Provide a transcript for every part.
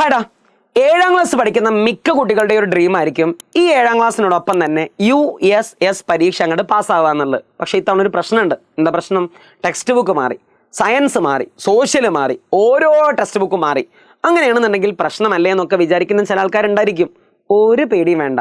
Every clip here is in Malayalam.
ഹാടാ ഏഴാം ക്ലാസ് പഠിക്കുന്ന മിക്ക കുട്ടികളുടെ ഒരു ഡ്രീം ആയിരിക്കും ഈ ഏഴാം ക്ലാസ്സിനോടൊപ്പം തന്നെ യു എസ് എസ് പരീക്ഷ അങ്ങോട്ട് പാസ്സാവുക എന്നുള്ളത് പക്ഷേ ഇത്തവണ ഒരു പ്രശ്നമുണ്ട്. എന്താ പ്രശ്നം? ടെക്സ്റ്റ് ബുക്ക് മാറി സയൻസ് മാറി സോഷ്യൽ മാറി ഓരോ ടെക്സ്റ്റ് ബുക്ക് മാറി. അങ്ങനെയാണെന്നുണ്ടെങ്കിൽ പ്രശ്നമല്ലേ എന്നൊക്കെ വിചാരിക്കുന്ന ചില ആൾക്കാരുണ്ടായിരിക്കും. ഒരു പേടിയും വേണ്ട.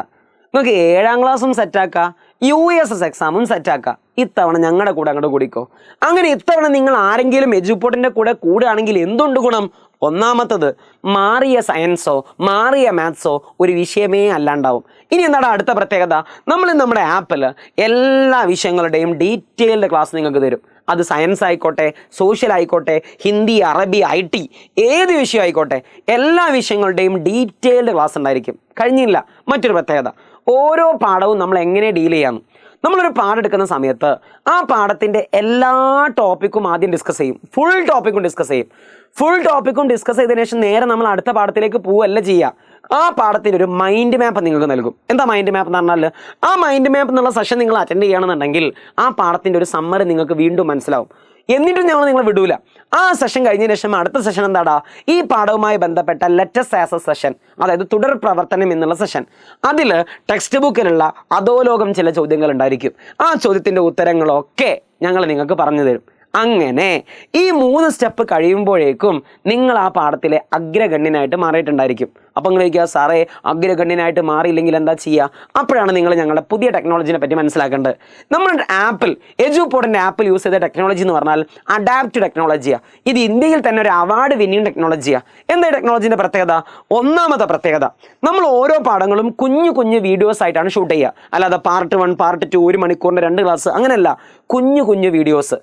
നിങ്ങൾക്ക് ഏഴാം ക്ലാസ്സും സെറ്റാക്കുക യു എസ് എസ് എക്സാമും സെറ്റാക്കുക ഇത്തവണ ഞങ്ങളുടെ കൂടെ അങ്ങോട്ട് കൂടിക്കോ. അങ്ങനെ ഇത്തവണ നിങ്ങൾ ആരെങ്കിലും എജുപോർട്ടിന്റെ കൂടെ കൂടുകയാണെങ്കിൽ എന്തുണ്ട് ഗുണം? ഒന്നാമത്തത് മാറിയ സയൻസോ മാറിയ മാത്സോ ഒരു വിഷയമേ അല്ലാണ്ടാവും. ഇനി എന്താണ് അടുത്ത പ്രത്യേകത? നമ്മൾ നമ്മുടെ ആപ്പിൽ എല്ലാ വിഷയങ്ങളുടെയും ഡീറ്റെയിൽഡ് ക്ലാസ് നിങ്ങൾക്ക് തരും. അത് സയൻസ് ആയിക്കോട്ടെ സോഷ്യൽ ആയിക്കോട്ടെ ഹിന്ദി അറബി ഐ ടി ഏത് വിഷയം ആയിക്കോട്ടെ എല്ലാ വിഷയങ്ങളുടെയും ഡീറ്റെയിൽഡ് ക്ലാസ് ഉണ്ടായിരിക്കും. കഴിഞ്ഞില്ല. മറ്റൊരു പ്രത്യേകത. ഓരോ പാഠവും നമ്മൾ എങ്ങനെ ഡീൽ ചെയ്യാമെന്ന് നമ്മളൊരു പാഠം എടുക്കുന്ന സമയത്ത് ആ പാഠത്തിന്റെ എല്ലാ ടോപ്പിക്കും ആദ്യം ഡിസ്കസ് ചെയ്യും. ഫുൾ ടോപ്പിക്കും ഡിസ്കസ് ചെയ്യും. ഫുൾ ടോപ്പിക്കും ഡിസ്കസ് ചെയ്തതിനു ശേഷം നേരെ നമ്മൾ അടുത്ത പാഠത്തിലേക്ക് പോവല്ല ചെയ്യുക ആ പാഠത്തിന്റെ ഒരു മൈൻഡ് മാപ്പ് നിങ്ങൾക്ക് നൽകും. എന്താ മൈൻഡ് മാപ്പ് എന്ന് പറഞ്ഞാൽ ആ മൈൻഡ് മാപ്പ് എന്നുള്ള സെഷൻ നിങ്ങൾ അറ്റൻഡ് ചെയ്യണമെന്നുണ്ടെങ്കിൽ ആ പാഠത്തിന്റെ ഒരു സമ്മറി നിങ്ങൾക്ക് വീണ്ടും മനസ്സിലാവും. എന്നിട്ടും ഞങ്ങൾ നിങ്ങൾ വിടൂല. ആ സെഷൻ കഴിഞ്ഞതിന് ശേഷം അടുത്ത സെഷൻ എന്താടാ? ഈ പാഠവുമായി ബന്ധപ്പെട്ട ലെറ്റസ് ആസ് എ സെഷൻ അതായത് തുടർ പ്രവർത്തനം എന്നുള്ള സെഷൻ അതിൽ ടെക്സ്റ്റ് ബുക്കിലുള്ള അധോലോകം ചില ചോദ്യങ്ങൾ ഉണ്ടായിരിക്കും. ആ ചോദ്യത്തിന്റെ ഉത്തരങ്ങളൊക്കെ ഞങ്ങൾ നിങ്ങൾക്ക് പറഞ്ഞു തരും. അങ്ങനെ ഈ മൂന്ന് സ്റ്റെപ്പ് കഴിയുമ്പോഴേക്കും നിങ്ങൾ ആ പാഠത്തിലെ അഗ്രഗണ്യനായിട്ട് മാറിയിട്ടുണ്ടായിരിക്കും. അപ്പം ചോദിക്കുക സാറേ അഗ്രഗണ്യനായിട്ട് മാറിയില്ലെങ്കിൽ എന്താ ചെയ്യുക അപ്പോഴാണ് നിങ്ങൾ ഞങ്ങളുടെ പുതിയ ടെക്നോളജിനെ പറ്റി മനസ്സിലാക്കേണ്ടത്. നമ്മളുടെ ആപ്പിൽ എജുപോർട്ടിന്റെ ആപ്പിൽ യൂസ് ചെയ്ത ടെക്നോളജി എന്ന് പറഞ്ഞാൽ അഡാപ്റ്റ് ടെക്നോളജിയാണ് ഇത് ഇന്ത്യയിൽ തന്നെ ഒരു അവാർഡ് വിന്നിങ് ടെക്നോളജിയാണ് എന്താ ടെക്നോളജിന്റെ പ്രത്യേകത? ഒന്നാമത്തെ പ്രത്യേകത നമ്മൾ ഓരോ പാഠങ്ങളും കുഞ്ഞു കുഞ്ഞു വീഡിയോസ് ആയിട്ടാണ് ഷൂട്ട് ചെയ്യുക. അല്ലാതെ പാർട്ട് വൺ പാർട്ട് ടു ഒരു മണിക്കൂറിന്റെ രണ്ട് ക്ലാസ് അങ്ങനെയല്ല. കുഞ്ഞു കുഞ്ഞു വീഡിയോസ്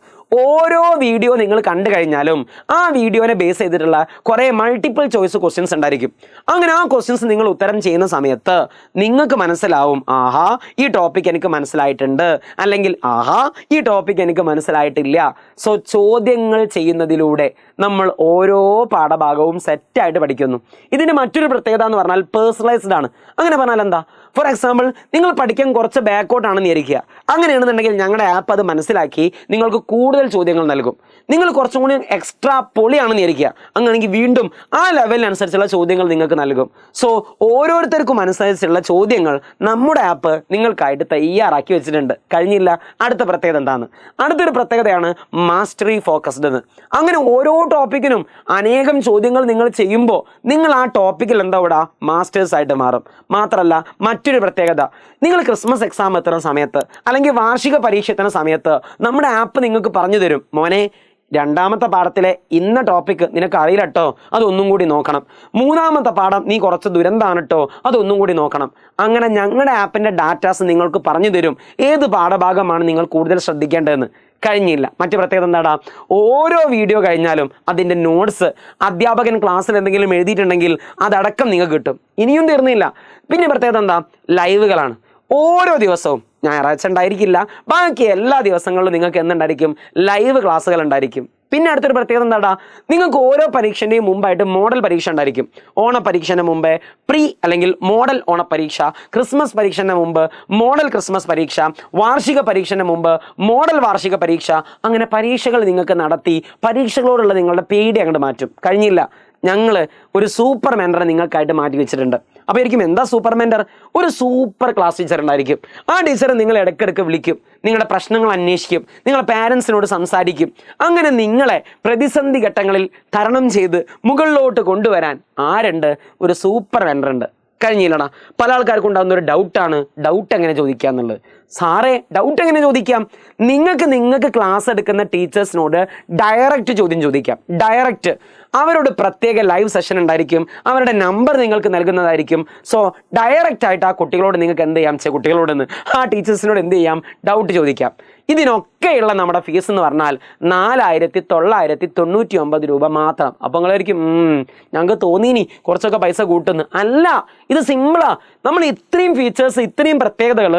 ഓരോ വീഡിയോ നിങ്ങൾ കണ്ടു കഴിഞ്ഞാലും ആ വീഡിയോനെ ബേസ് ചെയ്തിട്ടുള്ള കുറേ മൾട്ടിപ്പിൾ ചോയ്സ് ക്വസ്റ്റ്യൻസ് ഉണ്ടായിരിക്കും. അങ്ങനെ ആ ക്വസ്റ്റ്യൻസ് നിങ്ങൾ ഉത്തരം ചെയ്യുന്ന സമയത്ത് നിങ്ങൾക്ക് മനസ്സിലാവും ആഹാ ഈ ടോപ്പിക് എനിക്ക് മനസ്സിലായിട്ടുണ്ട്. അല്ലെങ്കിൽ ആഹാ ഈ ടോപ്പിക് എനിക്ക് മനസ്സിലായിട്ടില്ല. സോ ചോദ്യങ്ങൾ ചെയ്യുന്നതിലൂടെ നമ്മൾ ഓരോ പാഠഭാഗവും സെറ്റായിട്ട് പഠിക്കുന്നു. ഇതിന് മറ്റൊരു പ്രത്യേകത എന്ന് പറഞ്ഞാൽ പേഴ്സണലൈസ്ഡ് ആണ്. അങ്ങനെ പറഞ്ഞാൽ എന്താ? ഫോർ എക്സാമ്പിൾ നിങ്ങൾ പഠിക്കാൻ കുറച്ച് ബാക്കോട്ടാണെന്ന് ഇരിക്കുക അങ്ങനെയാണെന്നുണ്ടെങ്കിൽ ഞങ്ങളുടെ ആപ്പ് അത് മനസ്സിലാക്കി നിങ്ങൾക്ക് കൂടുതൽ ചോദ്യങ്ങൾ നൽകും. നിങ്ങൾ കുറച്ചും കൂടി എക്സ്ട്രാ പൊളിയാണെന്ന് ഇരിക്കുക അങ്ങനെയാണെങ്കിൽ വീണ്ടും ആ ലെവലിനനുസരിച്ചുള്ള ചോദ്യങ്ങൾ നിങ്ങൾക്ക് നൽകും. സോ ഓരോരുത്തർക്കും അനുസരിച്ചുള്ള ചോദ്യങ്ങൾ നമ്മുടെ ആപ്പ് നിങ്ങൾക്കായിട്ട് തയ്യാറാക്കി വെച്ചിട്ടുണ്ട്. കഴിഞ്ഞില്ല. അടുത്ത പ്രത്യേകത എന്താണ്? അടുത്തൊരു പ്രത്യേകതയാണ് മാസ്റ്ററി ഫോക്കസ്ഡ് എന്ന്. അങ്ങനെ ഓരോ ടോപ്പിക്കിനും അനേകം ചോദ്യങ്ങൾ നിങ്ങൾ ചെയ്യുമ്പോൾ നിങ്ങൾ ആ ടോപ്പിക്കിൽ എന്താ ഇവിടെ മാസ്റ്റേഴ്സ് ആയിട്ട് മാറും. മാത്രമല്ല മറ്റൊരു പ്രത്യേകത. നിങ്ങൾ ക്രിസ്മസ് എക്സാം എത്തുന്ന സമയത്ത് അല്ലെങ്കിൽ വാർഷിക പരീക്ഷ എത്തുന്ന സമയത്ത് നമ്മുടെ ആപ്പ് നിങ്ങൾക്ക് പറഞ്ഞു തരും. മോനെ രണ്ടാമത്തെ പാഠത്തിലെ ഇന്ന ടോപ്പിക് നിനക്ക് അറിയില്ല കേട്ടോ അതൊന്നും കൂടി നോക്കണം. മൂന്നാമത്തെ പാഠം നീ കുറച്ച് ദുരന്താണ് കേട്ടോ അതൊന്നും കൂടി നോക്കണം. അങ്ങനെ ഞങ്ങളുടെ ആപ്പിന്റെ ഡാറ്റാസ് നിങ്ങൾക്ക് പറഞ്ഞു തരും ഏത് പാഠഭാഗമാണ് നിങ്ങൾ കൂടുതൽ ശ്രദ്ധിക്കേണ്ടതെന്ന്. കഴിഞ്ഞില്ല. മറ്റു പ്രത്യേകത എന്താടാ? ഓരോ വീഡിയോ കഴിഞ്ഞാലും അതിന്റെ നോട്ട്സ് അധ്യാപകൻ ക്ലാസ്സിൽ എന്തെങ്കിലും എഴുതിയിട്ടുണ്ടെങ്കിൽ അതടക്കം നിങ്ങൾക്ക് കിട്ടും. ഇനിയും തീർന്നില്ല. പിന്നെ പ്രത്യേകത എന്താ? ലൈവുകളാണ് ഓരോ ദിവസവും ഞായറാഴ്ച ഉണ്ടായിരിക്കില്ല. ബാക്കി എല്ലാ ദിവസങ്ങളിലും നിങ്ങൾക്ക് എന്തുണ്ടായിരിക്കും? ലൈവ് ക്ലാസ്സുകൾ ഉണ്ടായിരിക്കും. പിന്നെ അടുത്തൊരു പ്രത്യേകത എന്താടാ? നിങ്ങൾക്ക് ഓരോ പരീക്ഷന്റെയും മുമ്പായിട്ട് മോഡൽ പരീക്ഷ ഉണ്ടായിരിക്കും. ഓണ പരീക്ഷന് മുമ്പേ പ്രീ അല്ലെങ്കിൽ മോഡൽ ഓണ പരീക്ഷ ക്രിസ്മസ് പരീക്ഷന്റെ മുമ്പ് മോഡൽ ക്രിസ്മസ് പരീക്ഷ വാർഷിക പരീക്ഷന്റെ മുമ്പ് മോഡൽ വാർഷിക പരീക്ഷ. അങ്ങനെ പരീക്ഷകൾ നിങ്ങൾക്ക് നടത്തി പരീക്ഷകളോടുള്ള നിങ്ങളുടെ പേടി അങ്ങോട്ട് മാറ്റും. കഴിഞ്ഞില്ല. ഞങ്ങൾ ഒരു സൂപ്പർ മെന്ററെ നിങ്ങൾക്കായിട്ട് മാറ്റി വെച്ചിട്ടുണ്ട്. അപ്പോൾ ആയിരിക്കും എന്താ സൂപ്പർ മെന്റർ ഒരു സൂപ്പർ ക്ലാസ് ടീച്ചർ ഉണ്ടായിരിക്കും. ആ ടീച്ചർ നിങ്ങൾ ഇടയ്ക്കിടയ്ക്ക് വിളിക്കും. നിങ്ങളുടെ പ്രശ്നങ്ങൾ അന്വേഷിക്കും. നിങ്ങളുടെ പാരൻസിനോട് സംസാരിക്കും. അങ്ങനെ നിങ്ങളെ പ്രതിസന്ധി ഘട്ടങ്ങളിൽ തരണം ചെയ്ത് മുകളിലോട്ട് കൊണ്ടുവരാൻ ആരുണ്ട്? ഒരു സൂപ്പർ മെന്റർ ഉണ്ട്. കഴിഞ്ഞില്ലടാ. പല ആൾക്കാർക്കും ഉണ്ടാകുന്ന ഒരു ഡൗട്ടാണ് ഡൗട്ട് എങ്ങനെ ചോദിക്കുക എന്നുള്ളത്. സാറേ ഡൗട്ട് എങ്ങനെ ചോദിക്കാം? നിങ്ങൾക്ക് നിങ്ങൾക്ക് ക്ലാസ് എടുക്കുന്ന ടീച്ചേഴ്സിനോട് ഡയറക്റ്റ് ചോദ്യം ചോദിക്കാം. ഡയറക്റ്റ് അവരോട് പ്രത്യേക ലൈവ് സെഷൻ ഉണ്ടായിരിക്കും. അവരുടെ നമ്പർ നിങ്ങൾക്ക് നൽകുന്നതായിരിക്കും. സോ ഡയറക്റ്റ് ആയിട്ട് ആ കുട്ടികളോട് നിങ്ങൾക്ക് എന്ത് ചെയ്യാം? കുട്ടികളോട് ആ ടീച്ചേഴ്സിനോട് എന്ത് ചെയ്യാം? ഡൗട്ട് ചോദിക്കാം. ഇതിനൊക്കെയുള്ള നമ്മുടെ ഫീസ് എന്ന് പറഞ്ഞാൽ നാലായിരത്തി തൊള്ളായിരത്തി തൊണ്ണൂറ്റി ഒമ്പത് രൂപ മാത്രം. അപ്പോൾ നിങ്ങളായിരിക്കും "ഉം, ഞങ്ങൾക്ക് തോന്നിനി കുറച്ചൊക്കെ പൈസ കൂട്ടുന്നു. അല്ല ഇത് സിമ്പിളാ നമ്മൾ ഇത്രയും ഫീച്ചേഴ്സ് ഇത്രയും പ്രത്യേകതകൾ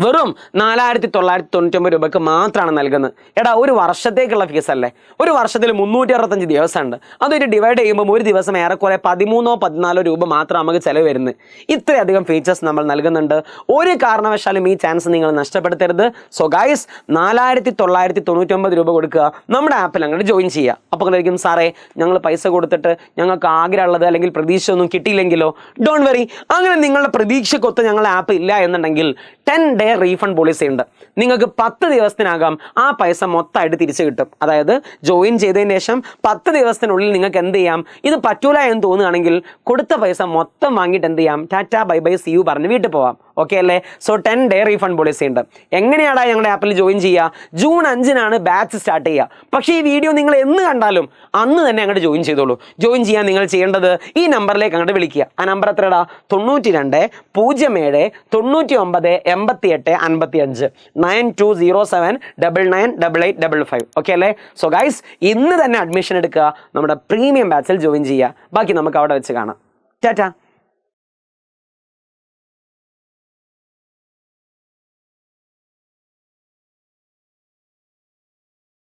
വെറും നാലായിരത്തി തൊള്ളായിരത്തി തൊണ്ണൂറ്റൊമ്പത് രൂപയ്ക്ക് മാത്രമാണ് നൽകുന്നത്. എടാ ഒരു വർഷത്തേക്കുള്ള ഫീസ് അല്ലേ? ഒരു വർഷത്തിൽ മുന്നൂറ്റി അറുപത്തഞ്ച് ദിവസമുണ്ട്. അതൊരു ഡിവൈഡ് ചെയ്യുമ്പോൾ ഒരു ദിവസം ഏറെക്കുറെ പതിമൂന്നോ പതിനാലോ രൂപ മാത്രം നമുക്ക് ചിലവ് വരുന്നത്. ഇത്രയധികം ഫീച്ചേഴ്സ് നമ്മൾ നൽകുന്നുണ്ട്. ഒരു കാരണവശാലും ഈ ചാൻസ് നിങ്ങൾ നഷ്ടപ്പെടുത്തരുത്. സോ ഗൈസ് നാലായിരത്തി തൊള്ളായിരത്തി തൊണ്ണൂറ്റൊമ്പത് രൂപ കൊടുക്കുക. നമ്മുടെ ആപ്പിൽ അങ്ങോട്ട് ജോയിൻ ചെയ്യുക. അപ്പോൾ നിങ്ങളായിരിക്കും സാറേ ഞങ്ങൾ പൈസ കൊടുത്തിട്ട് ഞങ്ങൾക്ക് ആഗ്രഹമുള്ളത് അല്ലെങ്കിൽ പ്രതീക്ഷ ഒന്നും കിട്ടിയില്ലെങ്കിലോ? ഡോണ്ട് വെറി അങ്ങനെ നിങ്ങളുടെ പ്രതീക്ഷക്കൊത്ത് ഞങ്ങളുടെ ആപ്പ് ഇല്ല എന്നുണ്ടെങ്കിൽ ടെൻ ഡേ റീഫണ്ട് പോളിസി ഉണ്ട്. നിങ്ങൾക്ക് പത്ത് ദിവസത്തിനകം ആ പൈസ മൊത്തമായിട്ട് തിരിച്ചു കിട്ടും. അതായത് ജോയിൻ ചെയ്തതിന് ശേഷം പത്ത് ദിവസത്തിനുള്ളിൽ നിങ്ങൾക്ക് എന്ത് ചെയ്യാം? ഇത് പറ്റൂല എന്ന് തോന്നുകയാണെങ്കിൽ കൊടുത്ത പൈസ മൊത്തം വാങ്ങിയിട്ട് എന്ത് ചെയ്യാം? Tata bye bye see you പറഞ്ഞ് വീട്ടിൽ പോവാം. ഓക്കെ അല്ലേ? So ten day refund policy ഉണ്ട്. എങ്ങനെയാണ് ഞങ്ങളുടെ ആപ്പിൽ ജോയിൻ ചെയ്യുക? ജൂൺ അഞ്ചിനാണ് ബാച്ച് സ്റ്റാർട്ട് ചെയ്യുക. പക്ഷേ ഈ വീഡിയോ നിങ്ങൾ എന്ന് കണ്ടാലും അന്ന് തന്നെ അങ്ങോട്ട് ജോയിൻ ചെയ്തോളൂ. ജോയിൻ ചെയ്യാൻ നിങ്ങൾ ചെയ്യേണ്ടത് ഈ നമ്പറിലേക്ക് അങ്ങോട്ട് വിളിക്കുക. ആ നമ്പർ എത്രടാ? തൊണ്ണൂറ്റി രണ്ട് പൂജ്യം ഏഴ് തൊണ്ണൂറ്റി ഒമ്പത് എൺപത്തി എട്ട് അൻപത്തി അഞ്ച് nine two zero seven double nine double eight double five okay അല്ലേ? സോ ഗൈസ് ഇന്ന് തന്നെ അഡ്മിഷൻ എടുക്കുക. നമ്മുടെ പ്രീമിയം ബാച്ചിൽ ജോയിൻ ചെയ്യുക. ബാക്കി നമുക്ക് അവിടെ വെച്ച് കാണാം. ടാറ്റ.